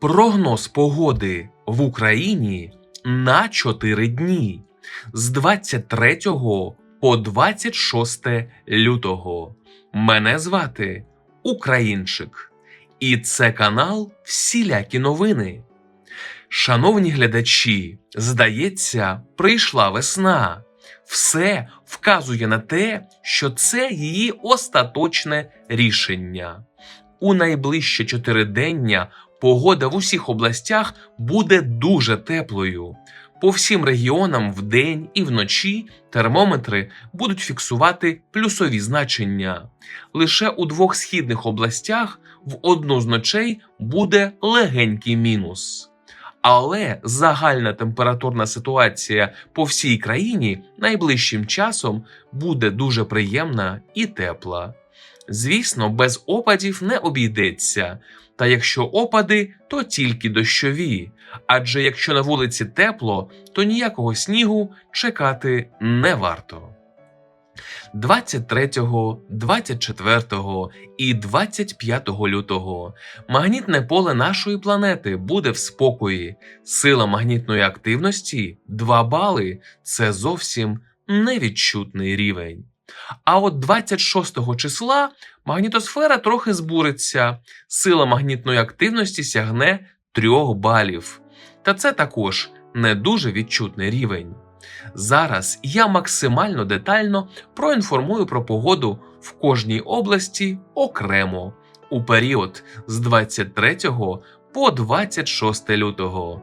Прогноз погоди в Україні на 4 дні з 23 по 26 лютого. Мене звати Українчик, і це канал Всілякі новини. Шановні глядачі, здається, прийшла весна. Все вказує на те, що це її остаточне рішення. У найближче чотиридення погода в усіх областях буде дуже теплою. По всім регіонам вдень і вночі термометри будуть фіксувати плюсові значення. Лише у двох східних областях в одну з ночей буде легенький мінус. Але загальна температурна ситуація по всій країні найближчим часом буде дуже приємна і тепла. Звісно, без опадів не обійдеться, та якщо опади, то тільки дощові. Адже якщо на вулиці тепло, то ніякого снігу чекати не варто. 23, 24 і 25 лютого магнітне поле нашої планети буде в спокої. Сила магнітної активності 2 бали це зовсім невідчутний рівень. А от 26 числа магнітосфера трохи збуриться, сила магнітної активності сягне 3 балів. Та це також не дуже відчутний рівень. Зараз я максимально детально проінформую про погоду в кожній області окремо у період з 23 по 26 лютого.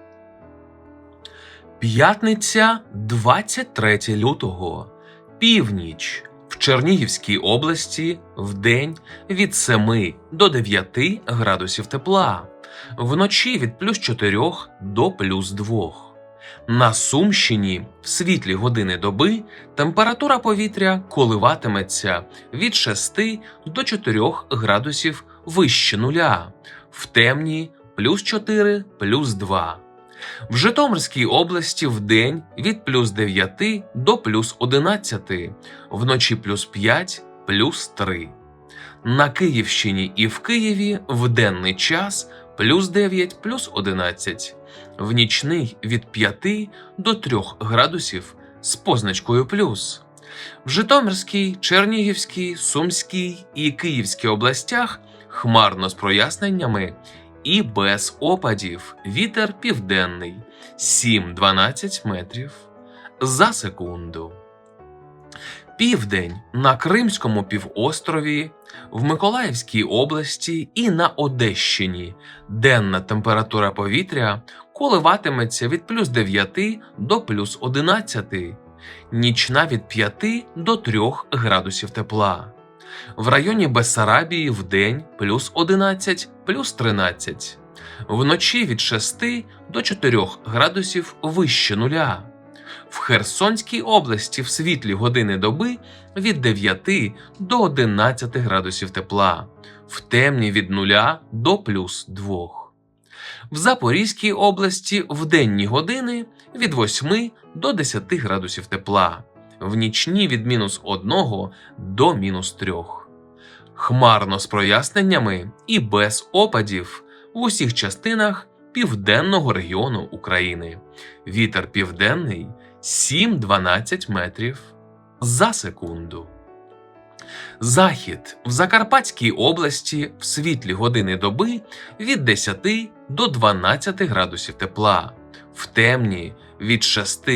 П'ятниця 23 лютого. Північ. В Чернігівській області в день від 7 до 9 градусів тепла, вночі від плюс 4 до плюс 2. На Сумщині в світлі години доби температура повітря коливатиметься від 6 до 4 градусів вище нуля, в темні плюс 4 плюс 2. В Житомирській області в день від плюс 9 до плюс 11, вночі плюс 5 плюс 3. На Київщині і в Києві в денний час плюс 9 плюс 11, в нічний від 5 до 3 градусів з позначкою плюс. В Житомирській, Чернігівській, Сумській і Київській областях хмарно з проясненнями і без опадів вітер південний 7-12 метрів за секунду. Південь на Кримському півострові, в Миколаївській області і на Одещині денна температура повітря коливатиметься від плюс 9 до плюс 11, нічна від 5 до 3 градусів тепла. В районі Бессарабії в день плюс 11, плюс 13, вночі від 6 до 4 градусів вище нуля. В Херсонській області в світлі години доби від 9 до 11 градусів тепла, в темні від 0 до плюс 2. В Запорізькій області в денні години від 8 до 10 градусів тепла, в нічні від мінус 1 до мінус 3. Хмарно з проясненнями і без опадів в усіх частинах південного регіону України. Вітер південний 7-12 метрів за секунду. Захід в Закарпатській області в світлі години доби від 10 до 12 градусів тепла, в темні від 6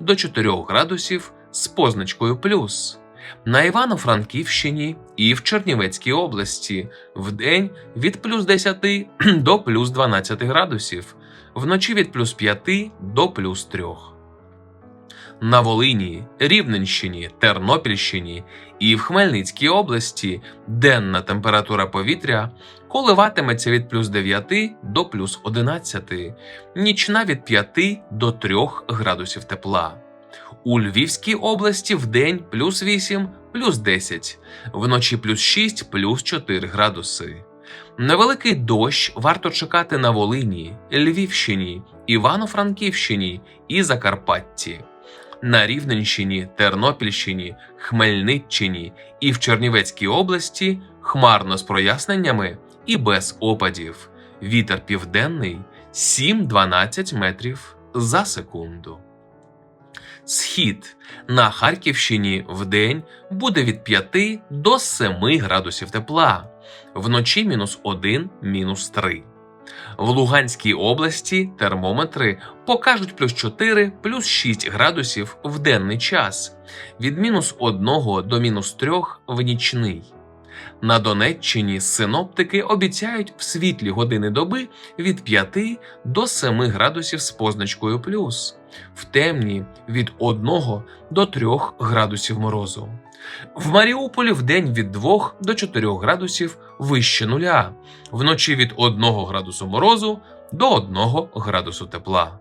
до 4 градусів з позначкою плюс. На Івано-Франківщині і в Чернівецькій області вдень від плюс 10 до плюс 12 градусів, вночі від плюс 5 до плюс 3. На Волині, Рівненщині, Тернопільщині і в Хмельницькій області денна температура повітря коливатиметься від плюс 9 до плюс 11, нічна від 5 до 3 градусів тепла. У Львівській області вдень плюс 8, плюс 10, вночі плюс 6, плюс 4 градуси. Невеликий дощ варто чекати на Волині, Львівщині, Івано-Франківщині і Закарпатті. На Рівненщині, Тернопільщині, Хмельниччині і в Чернівецькій області хмарно з проясненнями і без опадів. Вітер південний 7-12 метрів за секунду. Схід на Харківщині вдень буде від 5 до 7 градусів тепла, вночі мінус 1, мінус 3. В Луганській області термометри покажуть плюс 4, плюс 6 градусів в денний час, від мінус 1 до мінус 3 в нічний. На Донеччині синоптики обіцяють в світлі години доби від 5 до 7 градусів з позначкою плюс, в темні від 1 до 3 градусів морозу. В Маріуполі в день від 2 до 4 градусів вище нуля, вночі від 1 градусу морозу до 1 градусу тепла.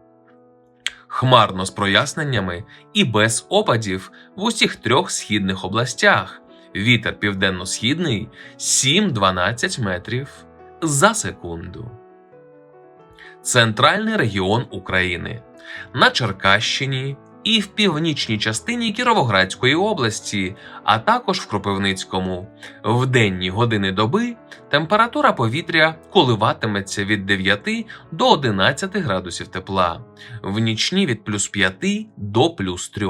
Хмарно з проясненнями і без опадів в усіх трьох східних областях. Вітер південно-східний 7-12 метрів за секунду. Центральний регіон України на Черкащині і в північній частині Кіровоградської області, а також в Кропивницькому. В денні години доби температура повітря коливатиметься від 9 до 11 градусів тепла, в нічні від плюс 5 до плюс 3.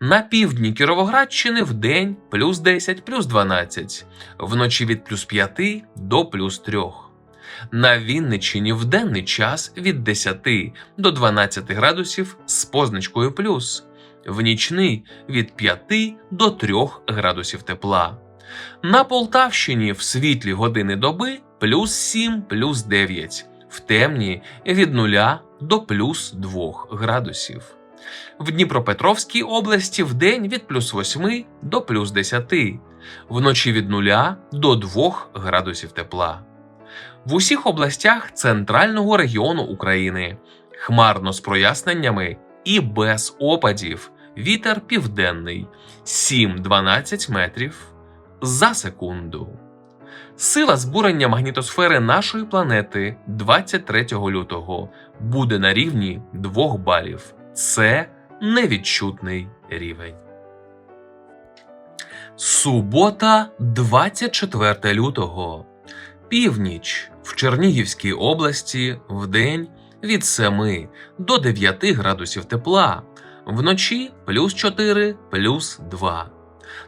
На півдні Кіровоградщини в день плюс 10, плюс 12, вночі від плюс 5 до плюс 3. На Вінниччині в денний час від 10 до 12 градусів з позначкою плюс, в нічний від 5 до 3 градусів тепла. На Полтавщині в світлі години доби плюс 7, плюс 9, в темні від 0 до плюс 2 градусів. В Дніпропетровській області в день від плюс 8 до плюс 10, вночі від 0 до 2 градусів тепла. В усіх областях центрального регіону України хмарно з проясненнями і без опадів. Вітер південний 7-12 метрів за секунду. Сила збурення магнітосфери нашої планети 23 лютого буде на рівні 2 балів. Це невідчутний рівень. Субота, 24 лютого. Північ в Чернігівській області вдень від 7 до 9 градусів тепла, вночі плюс 4, плюс 2.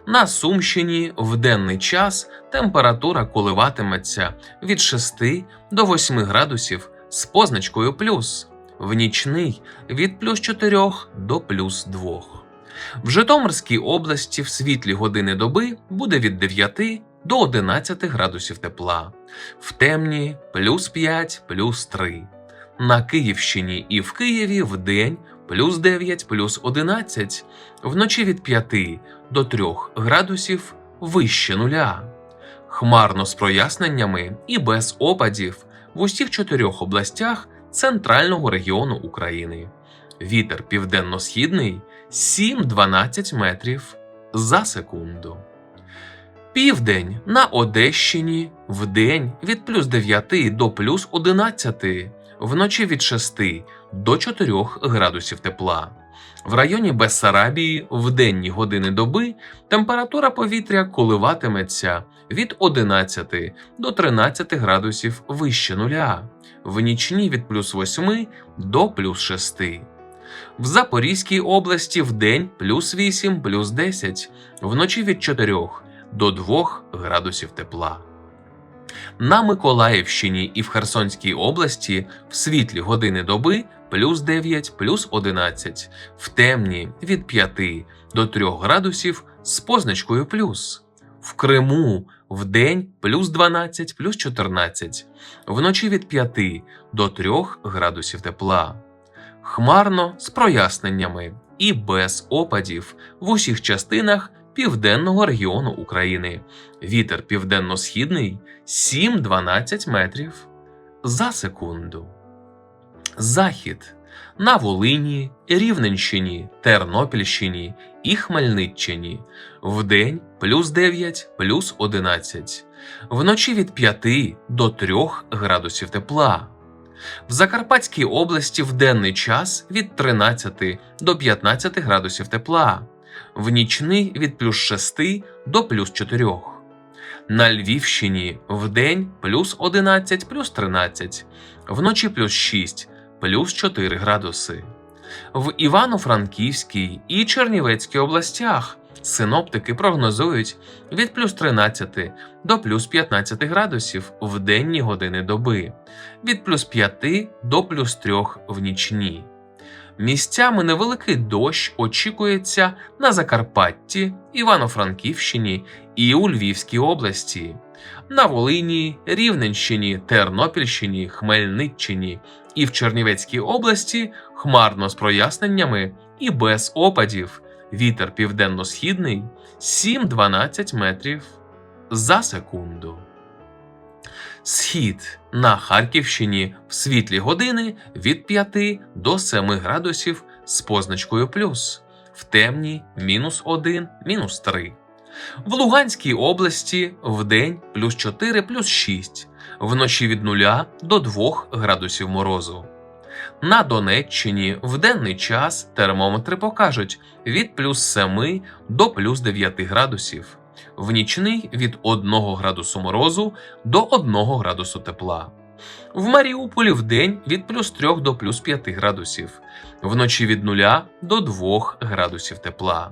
На Сумщині в денний час температура коливатиметься від 6 до 8 градусів з позначкою плюс, в нічний від плюс 4 до плюс 2. В Житомирській області в світлі години доби буде від 9 до 11 градусів тепла, в темні плюс 5, плюс 3. На Київщині і в Києві в день плюс 9, плюс 11, вночі від 5 до 3 градусів вище нуля. Хмарно з проясненнями і без опадів в усіх чотирьох областях центрального регіону України. Вітер південно-східний 7-12 метрів за секунду. Південь на Одещині вдень від плюс 9 до плюс 11, вночі від 6 до 4 градусів тепла. В районі Бессарабії в денні години доби температура повітря коливатиметься від 11 до 13 градусів вище нуля, в нічні від плюс 8 до плюс 6. В Запорізькій області в день плюс 8, плюс 10, вночі від 4 до 2 градусів тепла. На Миколаївщині і в Херсонській області в світлі години доби плюс 9, плюс 11, в темні від 5 до 3 градусів з позначкою плюс. В Криму вдень плюс 12, плюс 14, вночі від 5 до 3 градусів тепла. Хмарно з проясненнями і без опадів в усіх частинах південного регіону України. Вітер південно-східний 7-12 метрів за секунду. Захід на Волині, Рівненщині, Тернопільщині і Хмельниччині. Вдень плюс 9, плюс 11. Вночі від 5 до 3 градусів тепла. В Закарпатській області в денний час від 13 до 15 градусів тепла, в нічний від плюс 6 до плюс 4. На Львівщині вдень плюс 11 плюс 13, вночі плюс 6 плюс 4 градуси. В Івано-Франківській і Чернівецькій областях синоптики прогнозують від плюс 13 до плюс 15 градусів в денні години доби, від плюс 5 до плюс 3 в нічні. Місцями невеликий дощ очікується на Закарпатті, Івано-Франківщині і у Львівській області, на Волині, Рівненщині, Тернопільщині, Хмельниччині і в Чернівецькій області хмарно з проясненнями і без опадів. Вітер південно-східний 7-12 метрів за секунду. Схід на Харківщині в світлі години від 5 до 7 градусів з позначкою плюс, в темні мінус 1, мінус 3. В Луганській області вдень плюс 4 плюс 6, вночі від 0 до 2 градусів морозу. На Донеччині в денний час термометри покажуть від плюс 7 до плюс 9 градусів, в нічний від 1 градусу морозу до 1 градусу тепла. В Маріуполі в день від плюс 3 до плюс 5 градусів, вночі від 0 до 2 градусів тепла.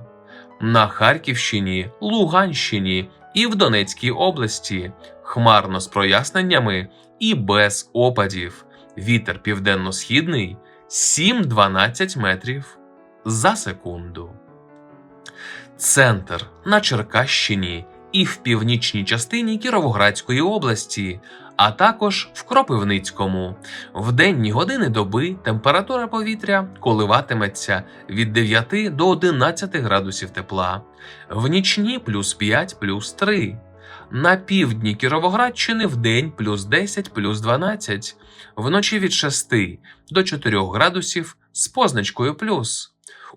На Харківщині, Луганщині і в Донецькій області хмарно з проясненнями і без опадів. Вітер південно-східний 7-12 метрів за секунду. Центр на Черкащині і в північній частині Кіровоградської області, а також в Кропивницькому. В денні години доби температура повітря коливатиметься від 9 до 11 градусів тепла, в нічні плюс 5 плюс 3. На півдні Кіровоградщини в день плюс 10 плюс 12, вночі від 6 до 4 градусів з позначкою плюс.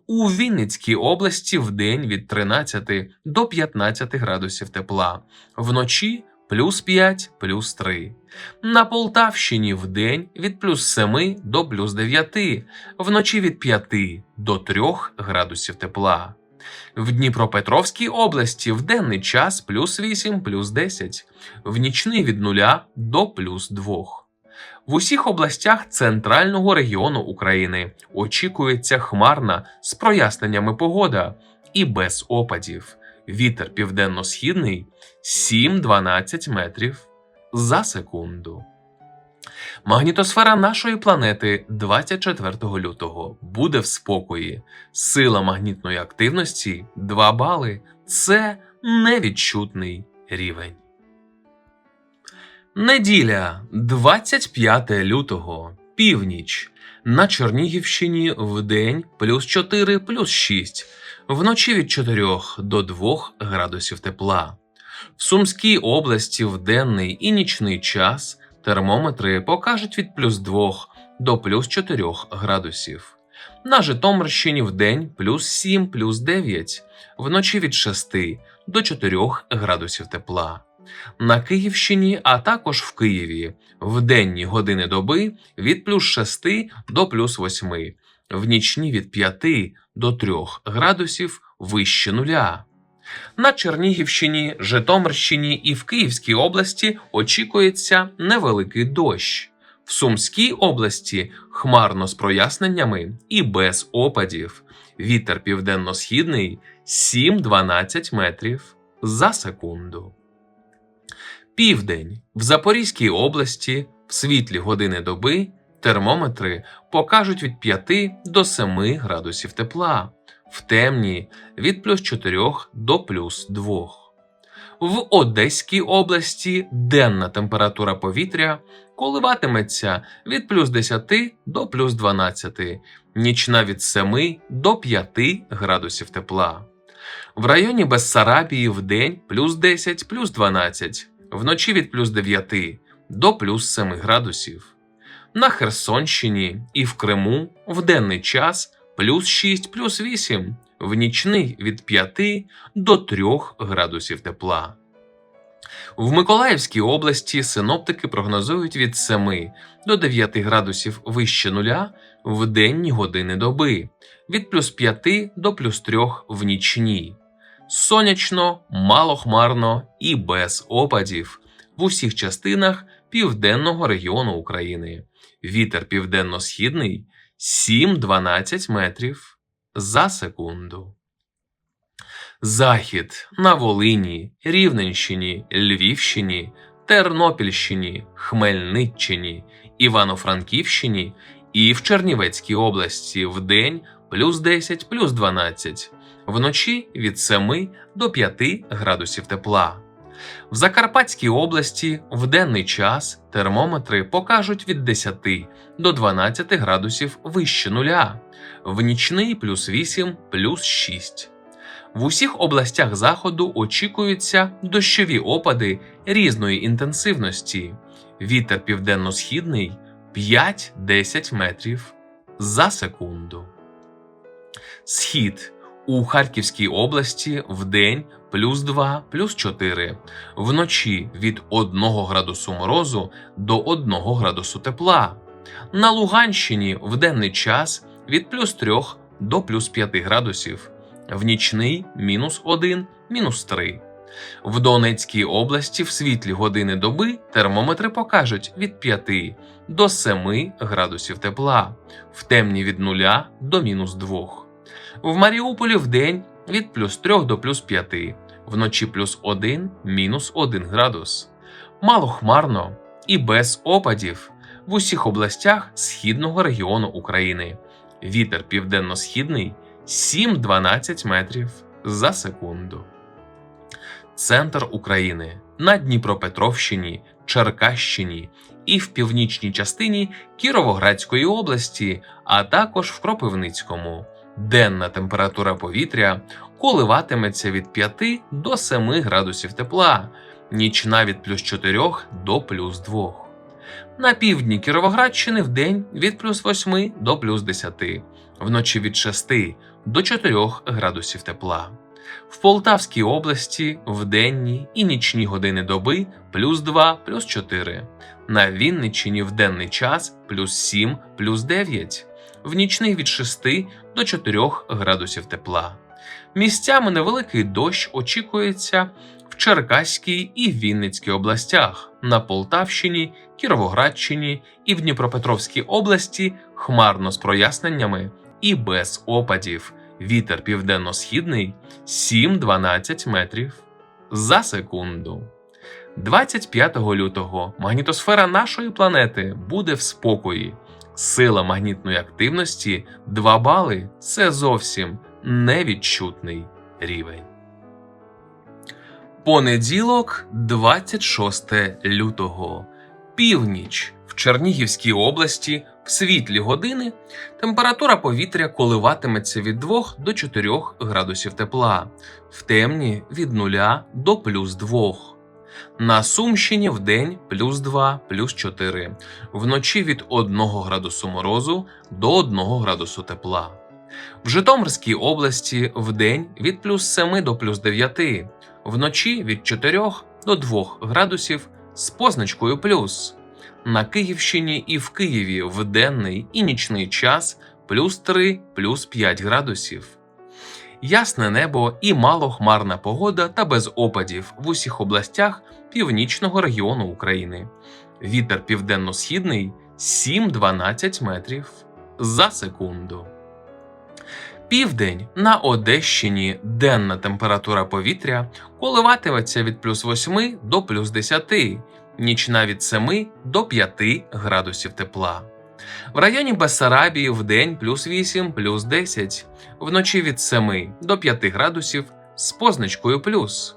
У Вінницькій області в день від 13 до 15 градусів тепла, вночі плюс 5 плюс 3. На Полтавщині в день від плюс 7 до плюс 9, вночі від 5 до 3 градусів тепла. В Дніпропетровській області в денний час плюс 8 плюс 10, в нічний від 0 до плюс 2. В усіх областях центрального регіону України очікується хмарна з проясненнями погода і без опадів. Вітер південно-східний 7-12 метрів за секунду. Магнітосфера нашої планети 24 лютого буде в спокої. Сила магнітної активності 2 бали. Це невідчутний рівень. Неділя 25 лютого. Північ. На Чернігівщині в день плюс 4 плюс 6, вночі від 4 до 2 градусів тепла. В Сумській області в денний і нічний час термометри покажуть від плюс 2 до плюс 4 градусів. На Житомирщині в день плюс 7 плюс 9, вночі від 6 до 4 градусів тепла. На Київщині, а також в Києві в денні години доби від плюс 6 до плюс 8, в нічні від 5 до 3 градусів вище нуля. На Чернігівщині, Житомирщині і в Київській області очікується невеликий дощ. В Сумській області хмарно з проясненнями і без опадів. Вітер південно-східний 7-12 метрів за секунду. Південь в Запорізькій області в світлі години доби термометри покажуть від 5 до 7 градусів тепла, в темні від плюс 4 до плюс 2. В Одеській області денна температура повітря коливатиметься від плюс 10 до плюс 12, нічна від 7 до 5 градусів тепла. В районі Бессарабії в день плюс 10 плюс 12, вночі від плюс 9 до плюс 7 градусів. На Херсонщині і в Криму в денний час плюс 6 плюс 8, в нічний від 5 до 3 градусів тепла. В Миколаївській області синоптики прогнозують від 7 до 9 градусів вище нуля в денні години доби, від плюс 5 до плюс 3 в нічні. Сонячно, малохмарно і без опадів в усіх частинах південного регіону України. Вітер південно-східний 7-12 метрів за секунду. Захід на Волині, Рівненщині, Львівщині, Тернопільщині, Хмельниччині, Івано-Франківщині і в Чернівецькій області в день плюс 10 плюс 12, вночі від 7 до 5 градусів тепла. В Закарпатській області в денний час термометри покажуть від 10 до 12 градусів вище нуля, в нічний плюс 8 плюс 6. В усіх областях заходу очікуються дощові опади різної інтенсивності. Вітер південно-східний 5-10 метрів за секунду. Схід у Харківській області в день плюс 2, плюс 4, вночі від 1 градусу морозу до 1 градусу тепла. На Луганщині в денний час від плюс 3 до плюс 5 градусів, в нічний мінус 1, мінус 3. В Донецькій області в світлі години доби термометри покажуть від 5 до 7 градусів тепла, в темні від 0 до мінус 2. В Маріуполі в день від плюс 3 до плюс 5, вночі плюс 1, мінус 1 градус. Малохмарно і без опадів в усіх областях східного регіону України. Вітер південно-східний 7-12 метрів за секунду. Центр України на Дніпропетровщині, Черкащині і в північній частині Кіровоградської області, а також в Кропивницькому. Денна температура повітря коливатиметься від 5 до 7 градусів тепла, нічна від плюс 4 до плюс 2. На півдні Кіровоградщини в день від плюс 8 до плюс 10, вночі від 6 до 4 градусів тепла. В Полтавській області в денні і нічні години доби плюс 2 плюс 4. На Вінниччині в денний час плюс 7 плюс 9. В нічний від 6 до 4 градусів тепла. Місцями невеликий дощ очікується в Черкаській і Вінницькій областях, на Полтавщині, Кіровоградщині і в Дніпропетровській області хмарно з проясненнями і без опадів. Вітер південно-східний 7-12 метрів за секунду. 25 лютого магнітосфера нашої планети буде в спокої. Сила магнітної активності 2 бали це зовсім невідчутний рівень. Понеділок, 26 лютого. Північ в Чернігівській області в світлі години температура повітря коливатиметься від 2 до 4 градусів тепла, в темні від 0 до плюс 2. На Сумщині в день плюс 2, плюс 4, вночі від 1 градусу морозу до 1 градусу тепла. В Житомирській області в день від плюс 7 до плюс 9, вночі від 4 до 2 градусів з позначкою плюс. На Київщині і в Києві в денний і нічний час плюс 3, плюс 5 градусів. Ясне небо і малохмарна погода та без опадів в усіх областях північного регіону України. Вітер південно-східний 7-12 метрів за секунду. Південь на Одещині денна температура повітря коливатиметься від плюс 8 до плюс 10, нічна від 7 до 5 градусів тепла. В районі Бессарабії в день плюс 8, плюс 10, вночі від 7 до 5 градусів з позначкою плюс.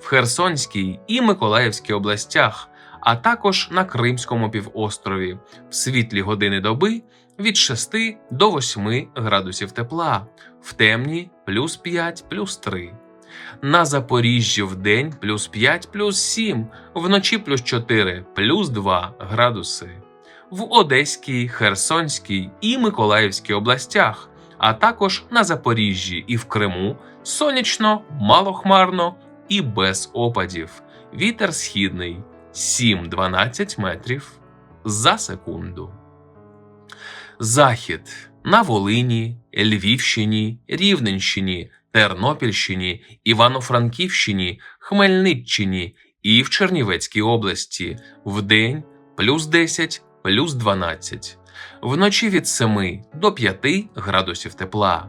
В Херсонській і Миколаївській областях, а також на Кримському півострові в світлі години доби від 6 до 8 градусів тепла, в темні плюс 5, плюс 3. На Запоріжжі в день плюс 5, плюс 7, вночі плюс 4, плюс 2 градуси. В Одеській, Херсонській і Миколаївській областях, а також на Запоріжжі і в Криму сонячно, малохмарно і без опадів. Вітер східний 7-12 метрів за секунду. Захід на Волині, Львівщині, Рівненщині, Тернопільщині, Івано-Франківщині, Хмельниччині і в Чернівецькій області вдень плюс 10, плюс 12, вночі від 7 до 5 градусів тепла.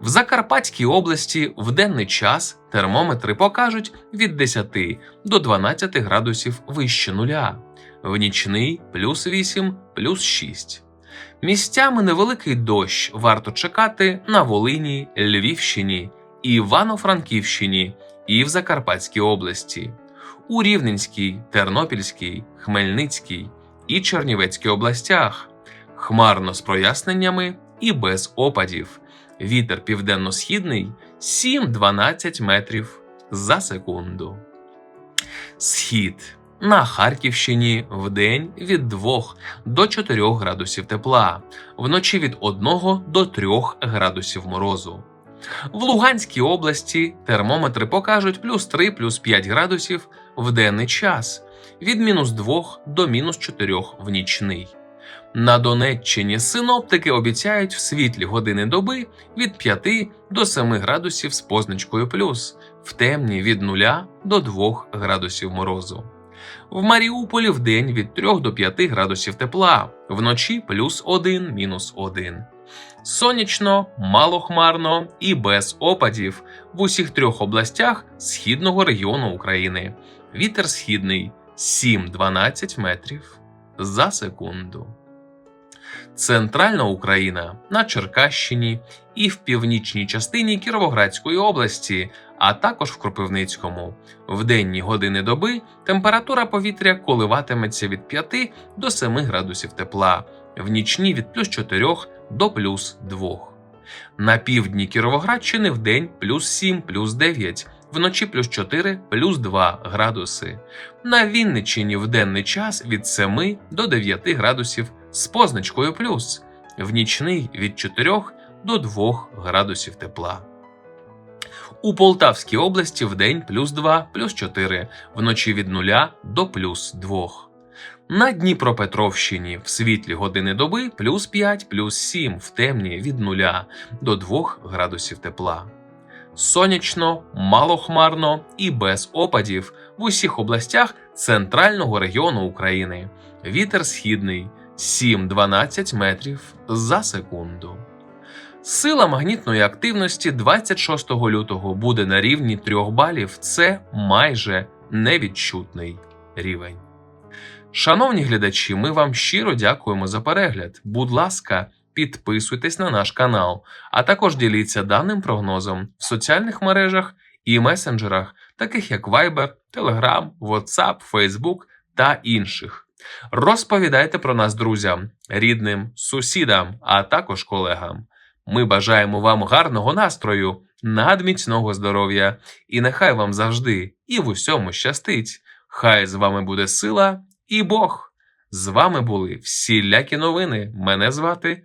В Закарпатській області в денний час термометри покажуть від 10 до 12 градусів вище нуля, в нічний плюс 8, плюс 6. Місцями невеликий дощ варто чекати на Волині, Львівщині, Івано-Франківщині і в Закарпатській області, у Рівненській, Тернопільській, Хмельницькій і Чернівецькій областях, хмарно з проясненнями і без опадів. Вітер південно-східний 7-12 метрів за секунду. Схід на Харківщині вдень від 2 до 4 градусів тепла, вночі від 1 до 3 градусів морозу. В Луганській області термометри покажуть плюс 3 плюс 5 градусів в денний час, від мінус 2 до мінус 4 в нічний. На Донеччині синоптики обіцяють в світлі години доби від 5 до 7 градусів з позначкою плюс, в темні від 0 до 2 градусів морозу. В Маріуполі в день від 3 до 5 градусів тепла, вночі плюс 1, мінус 1. Сонячно, малохмарно і без опадів в усіх трьох областях східного регіону України. Вітер східний 7-12 метрів за секунду. Центральна Україна на Черкащині і в північній частині Кіровоградської області, а також в Кропивницькому. В денні години доби температура повітря коливатиметься від 5 до 7 градусів тепла, в нічні від плюс 4 до плюс 2. На півдні Кіровоградщини в день плюс 7, плюс 9, вночі плюс 4, плюс 2 градуси. На Вінниччині в денний час від 7 до 9 градусів з позначкою плюс, в нічний від 4 до 2 градусів тепла. У Полтавській області в день плюс 2, плюс 4, вночі від 0 до плюс 2. На Дніпропетровщині в світлі години доби плюс 5, плюс 7, в темні від 0 до 2 градусів тепла. Сонячно, малохмарно і без опадів в усіх областях центрального регіону України. Вітер східний 7-12 метрів за секунду. Сила магнітної активності 26 лютого буде на рівні 3 балів. Це майже невідчутний рівень. Шановні глядачі, ми вам щиро дякуємо за перегляд. Будь ласка, підписуйтесь на наш канал, а також діліться даним прогнозом в соціальних мережах і месенджерах, таких як Viber, Telegram, WhatsApp, Facebook та інших. Розповідайте про нас друзям, рідним, сусідам, а також колегам. Ми бажаємо вам гарного настрою, надміцного здоров'я, і нехай вам завжди і в усьому щастить. Хай з вами буде сила і Бог. З вами були всілякі новини. Мене звати